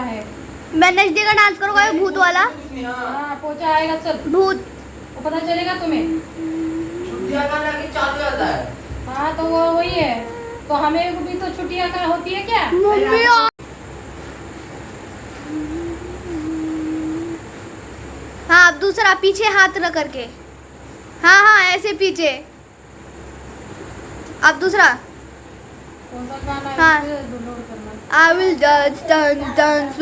पोचा है। मैं नेक्स्ट डे का डांस करूँगा भूत वाला। हाँ पोचा आएगा चल। भूत। वो पता चलेगा तुम्हें। छुट्टियाँ का लगे चालू जाता है। हाँ तो वो वही है। तो हमें भी तो छुट्टियाँ का होती है क्या? मम्मी हाँ अब दूसरा पीछे हाथ रख करके। हाँ हाँ ऐसे पीछे। अब दूसरा। हाँ। है विल डांस करना I will dance,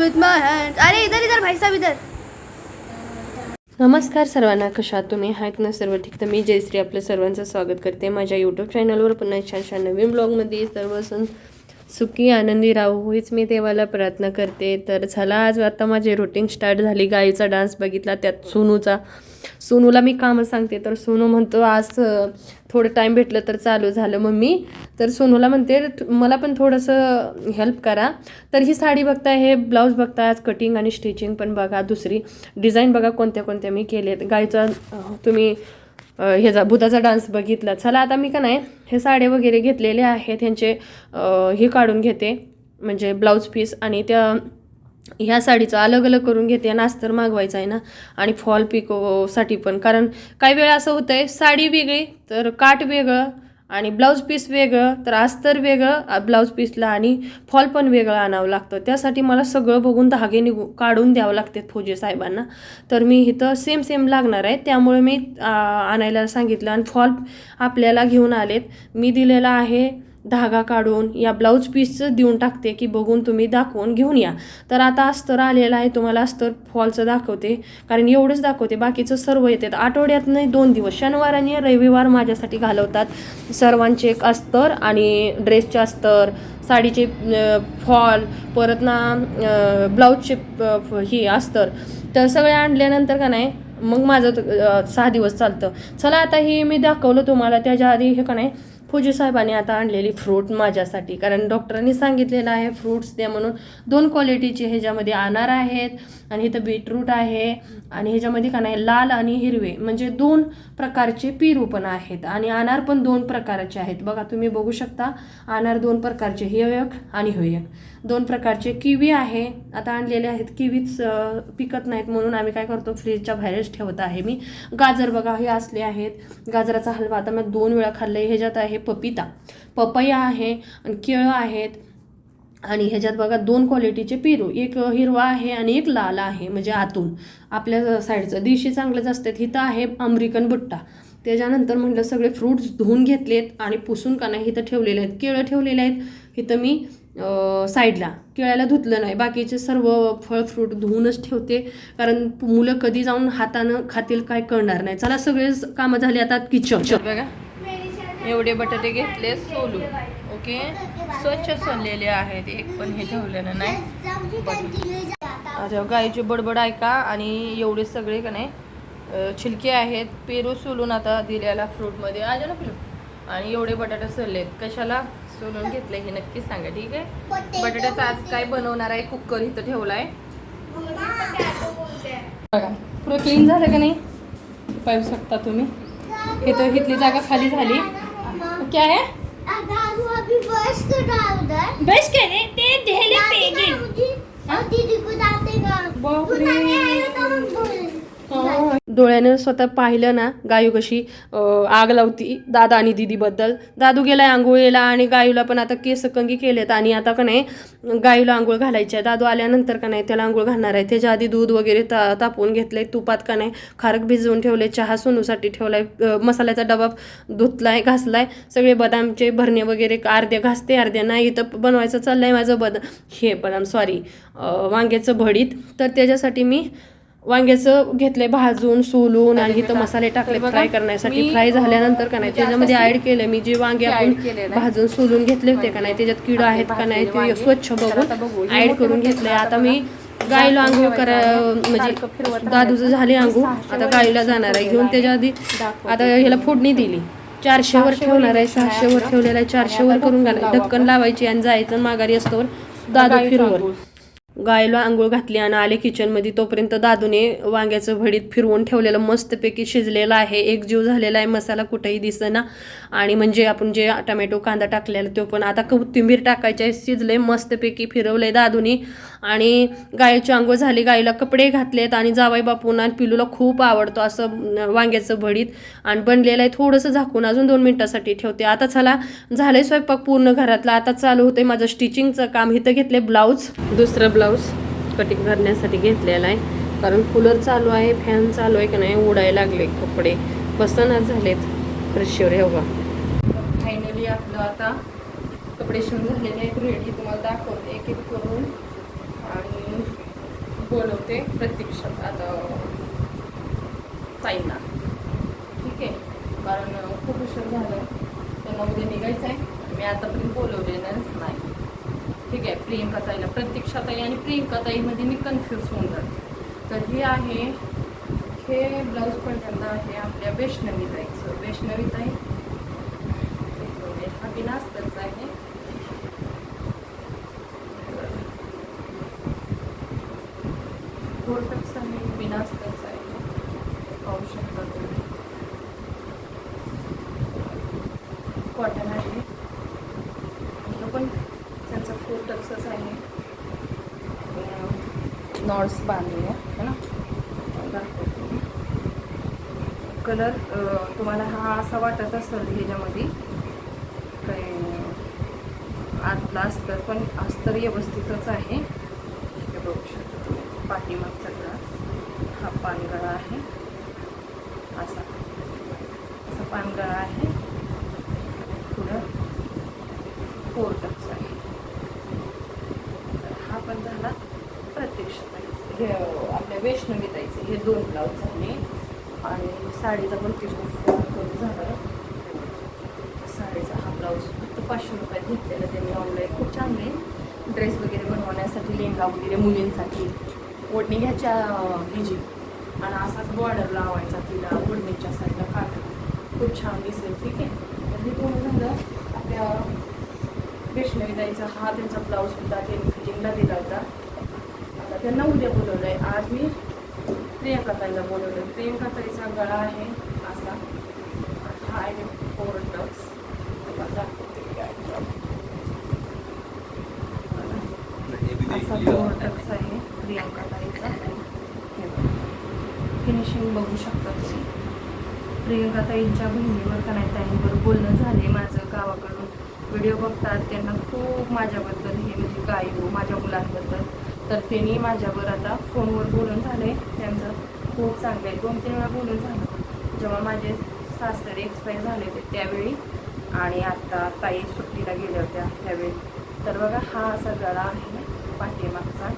अरे इधर इधर भाई साहब इधर. नमस्कार सर्वांना कशा तुम्ही? आहेत ना सर्व ठीक. तर मी जयश्री आपलं सर्वांचं स्वागत करते माझ्या यूट्यूब चॅनलवर पुन्हा छान छान नवीन ब्लॉगमध्ये सर्वजण सुखी आनंदी राहू हीच मी देवाला प्रार्थना करते. तर झाला आज आता माझी रुटीन स्टार्ट झाली. गाईचा डान्स बघितला त्यात सोनूचा. सोनूला मी कामं सांगते. तर सोनू म्हणतो आज थोडं टाईम भेटलं तर चालू झालं मम्मी. तर सोनूला म्हणते मला पण थोडंसं हेल्प करा. तर ही साडी बघता हे ब्लाऊज बघता आज कटिंग आणि स्टिचिंग पण बघा. दुसरी डिझाईन बघा कोणत्या कोणत्या मी केले गायचा अं, तुम्ही ह्याचा भूताचा डान्स बघितला. चला आता मी का नाही हे साड्या वगैरे घेतलेले आहेत. ह्यांचे हे काढून घेते. म्हणजे ब्लाऊज पीस आणि त्या ह्या साडीचं अलग अलग करून घेते. नास्तर अस्तर मागवायचं आहे ना. आणि फॉल पिकोसाठी पण. कारण काही वेळा असं होतं आहे साडी वेगळी तर काठ वेगळं आणि ब्लाऊज पीस वेगळं तर अस्तर वेगळं ब्लाऊज पीसला आणि फॉल पण वेगळं आणावं लागतं. त्यासाठी मला सगळं बघून धागे निघू काढून द्यावं लागते फौजे साहेबांना. तर मी इथं सेम सेम लागणार आहे. त्यामुळे मी आणायला सांगितलं आणि फॉल आपल्याला घेऊन आलेत. मी दिलेला आहे धागा काढून या ब्लाऊज पीसचं देऊन टाकते की बघून तुम्ही दाखवून घेऊन या. तर आता अस्तर आलेलं आहे तुम्हाला अस्तर फॉलचं दाखवते. कारण एवढंच दाखवते बाकीचं सर्व येतात. आठवड्यात नाही दोन दिवस शनिवार आणि रविवार माझ्यासाठी घालवतात सर्वांचे एक अस्तर आणि ड्रेसचे अस्तर साडीचे फॉल परत ना ब्लाऊजचे हे ही अस्तर. तर सगळे आणल्यानंतर का नाही मग माझं सहा दिवस चालतं. चला आता हे मी दाखवलं तुम्हाला त्याच्या आधी हे का नाही फौजी साहेबांनी आता आणलेली फ्रूट माझ्यासाठी. कारण डॉक्टरांनी सांगितलेलं आहे फ्रूट्स द्या म्हणून. दोन क्वालिटीचे ह्याच्यामध्ये अनार आहेत आणि इथं बीटरूट आहे आणि ह्याच्यामध्ये का नाही लाल आणि हिरवे. म्हणजे दोन प्रकारचे पेरू पण आहेत आणि अनार पण दोन प्रकारचे आहेत. बघा तुम्ही बघू शकता अनार दोन प्रकारचे हे एक आणि हे एक दोन प्रकारचे किवी आहे. आता आणलेले आहेत किवीच पिकत नाहीत म्हणून आम्ही काय करतो फ्रीजच्या बाहेरच ठेवत आहे मी. गाजर बघा हे असले आहेत. गाजराचा हलवा आता मी दोन वेळा खाल्ला ह्याच्यात आहे पपिता. पपया आहे आणि केळं आहेत. आणि ह्याच्यात बघा दोन क्वालिटीचे पेरू. एक हिरवा आहे आणि एक लाल आहे म्हणजे आतून. आपल्या साईडचं देशी चांगलंच असतात इथं आहे अमेरिकन बुट्टा. त्याच्यानंतर म्हटलं सगळे फ्रूट्स धुवून घेतलेत आणि पुसून का नाही इथं ठेवलेले आहेत. केळं ठेवलेले आहेत. इथं मी साईडला. केळ्याला धुतलं नाही. बाकीचे सर्व फळ फ्रूट धुवूनच ठेवते. कारण मुलं कधी जाऊन हातानं खातील काय कळणार नाही. चला सगळे कामं झाली आता किचन. बघा. एवढे बटाटे घेतले सोलू ओके? स्वच्छ सोललेले आहेत. एक पण हे ठेवलेलं नाही. अच्छा गाईची बडबड ऐका. आणि एवढे सगळे का नाही छिलके आहेत. पेरू सोलून आता दिलेला फ्रूटमध्ये आजा ना आणि एवढे बटाटे सोललेत. कशाला? सोलून घेतले हे नक्की सांगा ठीक आहे? बटाट्याचं आज काय बनवणार आहे? कुकर इथं ठेवलाय. बघा पुरं क्लीन झालं का नाही? पाहू शकता तुम्ही. इथं इथली जागा खाली झाली. क्या है? करे ते पेगे डोळ्यानं स्वतः पाहिलं ना गायू कशी आग लावती दादा आणि दीदीबद्दल. दादू गेलाय आंघोळीला आणि गायूला पण आता केस कंगी केलेत आणि आता का नाही गायूला आंघोळ घालायची आहे. दादू आल्यानंतर का नाही त्याला आंघोळ घालणार आहे. त्याच्या आधी दूध वगैरे ता तापवून घेतलंय. तुपात का नाही खारक भिजवून ठेवले चहा सोनूसाठी ठेवलाय. मसाल्याचा डबा धुतलाय घासलाय. सगळे बदामचे भरणे वगैरे अर्ध्या घासते अर्ध्या नाही. इथं बनवायचं चाललंय माझं बदाम हे बदाम सॉरी वांग्याचं भडीत. तर त्याच्यासाठी मी वांग्याचं घेतलंय भाजून सोलून आणि इथं मसाले टाकले फ्राय करण्यासाठी फ्राय झाल्यानंतर का नाही त्याच्यामध्ये ऍड केलं मी जे वांगे आपण भाजून सोलून घेतले होते का नाही त्याच्यात किड आहेत का नाही ते स्वच्छ बघून ऍड करून घेतलंय. आता मी गाईला आंघोळ करा म्हणजे दादूचं झाले आंघोळ. आता गाईला जाणार आहे घेऊन त्याच्या आधी आता ह्याला फोडणी दिली. चारशे वर ठेवणार आहे सहाशे वर ठेवलेला आहे चारशे वर करून घालाय ढक्कन लावायची आणि जायचं माघारी असतोवर दादू फिरवर. गायला आंघोळ घातली आणि आले किचनमध्ये तोपर्यंत दादूने वांग्याचं भडीत फिरवून ठेवलेलं मस्तपैकी शिजलेलं आहे. एक जीव झालेला आहे मसाला कुठेही दिसेना. आणि म्हणजे आपण जे टमॅटो कांदा टाकलेला तो पण आता कोथिंबीर टाकायची आहे शिजले मस्तपैकी फिरवले दादूने. आणि गायची आंघोळ झाली गाईला कपडे घातलेत आणि जावाई बापूंना आणि पिलूला खूप आवडतो असं वांग्याचं भडीत. आणि बनलेलं आहे थोडंसं झाकून अजून दोन मिनटासाठी ठेवते. आता चला झालंय स्वयंपाक पूर्ण घरातला. आता चालू होते माझं स्टिचिंगचं काम. इथं घेतले ब्लाऊज दुसरं ब्लाऊज कटिंग करण्यासाठी घेतलेला आहे. कारण कूलर चालू आहे फॅन चालू आहे की नाही उडायला लागले कपडे. बसनाच झालेत फरशीवर एवढा. फायनली आपलं आता कपडे शिवून झालेले आहेत. रेडी तुम्हाला दाखवते एक एक करून. आणि बोलवते प्रत्यक्षात आता ताईंना. ठीक आहे? कारण खूप उशीर झालं. त्यांना उद्या निघायचं आहे मी आतापर्यंत बोलवलेलंच नाही. ठीक आहे प्रियंका ताईला. ताई आणि प्रियंका ताईमध्ये मी कन्फ्यूज होऊन जाते. तर हे आहे हे ब्लाऊज पहिल्यांदा आहे आपल्या वैष्णवी ताईचं. वैष्णवी ताई हा बिना आहे. गोल्डच आहे बिना आहे. पाहू शकता तुम्ही. कॉटन आहे हे पण त्यांचा फोर टक्सच आहे. नॉट्स बांधले आहे ना? दाखवते कलर तुम्हाला हा असा वाटत असेल ह्याच्यामध्ये काय आतला अस्तर पण अस्तर व्यवस्थितच आहे. हे बघू शकता तुम्ही पाठीमागचा ग्रास हा पानगळा आहे. असा असा पानगळा आहे. पुढं फोर टक्स आहे तर हा पण झाला प्रत्यक्ष हे आपल्या वैष्णवी ताईचे हे दोन ब्लाऊज झाले आणि साडीचा पण तिथे करून झाला. साडीचा हा ब्लाऊज फक्त पाचशे रुपयात घेतलेला त्यांनी ऑनलाईन खूप चांगले ड्रेस वगैरे बनवण्यासाठी लेंगा वगैरे मुलींसाठी ओढणी घ्यायच्या अं, ह्याची आणि असाच बॉर्डर लावायचा तिला ओढणीच्या साईडला काढा खूप छान दिसेल ठीक आहे. तर हे पूर्ण झालं. आपल्या वैष्णवी ताईचा हा त्यांचा ब्लाऊज त्यांनी फिटिंगला दिला होता. त्यांना उद्या बोलवलं आहे आज मी प्रियंका ताईला बोलवलं प्रियंका ताईचा गळा आहे असा. हा आहे फोर टक्स. असा फोर टक्स आहे प्रियंका ताईचा. हे फिनिशिंग बघू शकता तुम्ही. प्रियंका ताईंच्या बहिणीवर का नाही ताईंवर बोलणं झाले माझं गावाकडून. व्हिडिओ बघतात त्यांना खूप माझ्याबद्दल हे म्हणजे गाई माझ्या मुलांबद्दल. तर त्यांनी माझ्यावर आता फोनवर बोलून झाले त्यांचं खूप चांगलं आहे दोन तीन वेळा बोलून झालं. जेव्हा माझे सासरे एक्सपायर झाले होते त्यावेळी आणि आत्ता ताई सुट्टीला गेल्या होत्या त्यावेळी. तर बघा हा असा गळा आहे पाठीमागचा.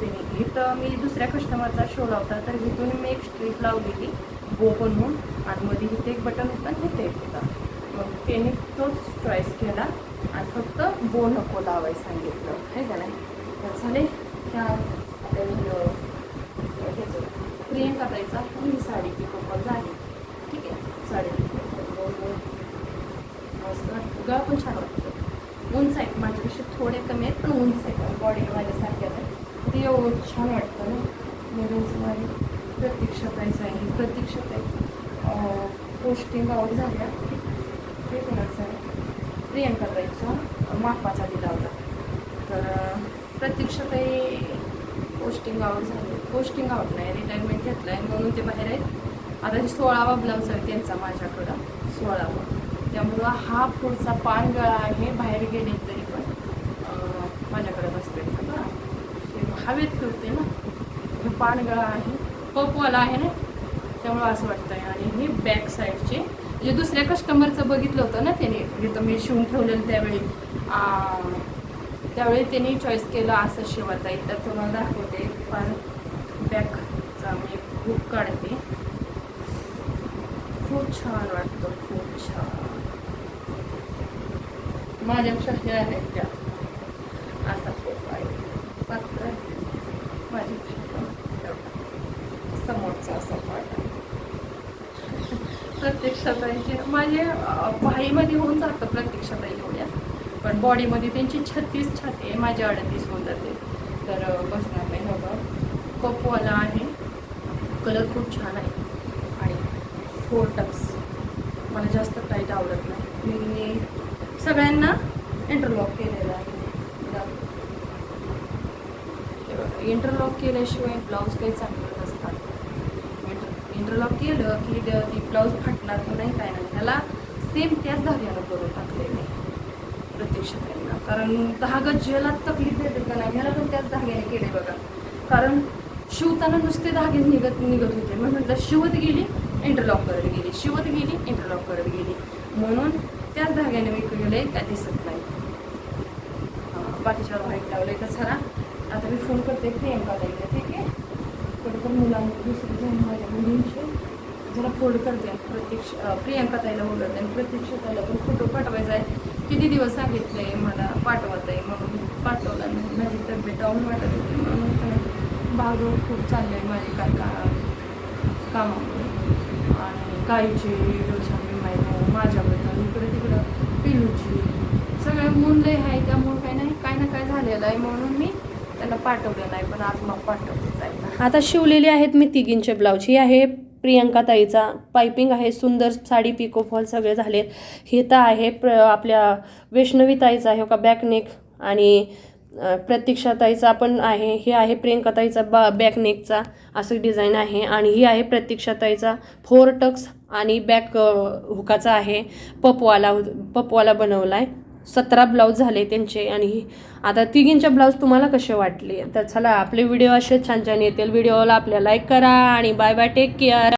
त्याने इथं मी दुसऱ्या कस्टमरचा शो लावता तर इथून मी एक स्ट्रीप लावलेली बो म्हणून. आणि मध्ये इथे एक बटन होतं आणि इथे एक होता. मग त्याने तोच चॉईस केला आणि फक्त बो नको लावायला सांगितलं. आहे का नाही? झाले ह्या आपल्या ह्याचं प्रियंका ताईचा ही साडी पिकोपल झाली. ठीक आहे? साडी पिकोपल हो, हो. मस्त. पण छान वाटतं. उंच आहेत माझ्यापेक्षा थोडे कमी आहेत पण उंच आहेत बॉडी माझ्यासारख्याच आहेत. ते एवढं छान वाटतं ना. म्हणून माझी प्रतीक्षाताईचं आहे. प्रतीक्षाताई पोस्टिंग आउट झाल्या. ते कोणाचं आहे? प्रियंकाताईचा मापाचा दिला होता. तर प्रतीक्षाताई पोस्टिंग आउट झाले. पोस्टिंग आउट नाही रिटायरमेंट घेतलं आहे म्हणून ते बाहेर आहेत. आता सोळावा ब्लाऊज आहे त्यांचा माझ्याकडं सोळावा. त्यामुळं हा पुढचा पान गळा आहे बाहेर गेले तरी पण माझ्याकडे बसते हवेत फिरते ना. हे पान गळा आहे पपवाला आहे ना. त्यामुळं असं वाटतं आहे आणि हे बॅक साईडचे म्हणजे दुसऱ्या कस्टमरचं बघितलं होतं ना त्याने जिथं मी शिवून ठेवलेलं त्यावेळी. त्यावेळी त्यांनी चॉईस केलं असं शिवताई. आहे तर तुम्हाला दाखवते. फार बॅकचा मी खूप काढते. खूप छान वाटतं. खूप छान. माझ्यापेक्षा हे आहेत त्या. असा खूप आहे. पातळ माझ्यापेक्षा समोरचा असा पाठ आहे. प्रत्यक्षाताईचे माझे अं, भाईमध्ये होऊन जातं प्रत्यक्षाताई होऊन पण बॉडीमध्ये त्यांची छत्तीस छाती आहे माझी अडतीस होऊन जाते. तर बसणार नाही हो, हो. कपवाला आहे. कलर खूप छान आहे. आणि फोर टक्स मला जास्त टाईट आवडत नाही. मी सगळ्यांना इंटरलॉक केलेलं आहे. इंटरलॉक केल्याशिवाय ब्लाऊज काही चांगलं नसतात. इंटर इंटरलॉक केलं की ती ब्लाऊज फाटणार नाही काय नाही. त्याला सेम त्याच धाग्यानं करून टाकलेलं आहे. प्रत्यक्ष त्यांना कारण धागा ज्याला तकलीफ देते का नाही? ह्याला पण त्याच धाग्याने केले बघा. कारण शिवताना नुसते धागे निघत निघत होते. मग म्हटलं शिवत गेली इंटरलॉक करत गेली. शिवत गेली इंटरलॉक करत गेली. म्हणून त्याच धाग्याने मी केले काय दिसत नाही. बाकीच्या बाकीच्यावर व्हाईट लावलंय तर सरा आता मी फोन करते प्रियंका ताईला ठीक आहे? पण मुलांना दुसरी जण माझ्या मुलींची. जरा फोल्ड करते. आणि प्रत्यक्ष प्रियांका प्रियंका ताईला बोलवते आणि प्रत्यक्ष ताईला पण फोटो पाठवायचा आहे. किती दिवस सांगितले मला पाठवत आहे म्हणून मी पाठवला नाही. माझी तब्येत डाऊन वाटत होती म्हणून काय भाग खूप चालले आहे काय का कामामुळे. आणि गाईची दिवसांनी माहिती माझ्याबद्दल इकडे तिकडं पिलूची. सगळे मुलं आहे त्यामुळे काय नाही काय ना काय झालेलं आहे म्हणून मी त्यांना पाठवलं नाही पण आज मग पाठवते आहे आता शिवलेली आहेत मी तिघींचे ब्लाऊज. ही आहे प्रियंका ताईचा पायपिंग आहे सुंदर साडी पिको फॉल सगळे झालेत हे तर आहे प्र आपल्या वैष्णवी ताईचा आहे हो का बॅकनेक आणि प्रतीक्षा ताईचा पण आहे हे आहे प्रियंका ताईचा बा बॅकनेकचा असं डिझाईन आहे. आणि ही आहे प्रतीक्षा ताईचा फोर टक्स आणि बॅक हुकाचा आहे. पपवाला पपवाला बनवला आहे सतरा ब्लाऊज झाले त्यांचे आणि ही- आता तिघींचे ब्लाऊज तुम्हाला कसे वाटले? तर चला आपले व्हिडिओ असे छान छान येतील. व्हिडिओला आपल्या लाईक करा आणि बाय बाय टेक केअर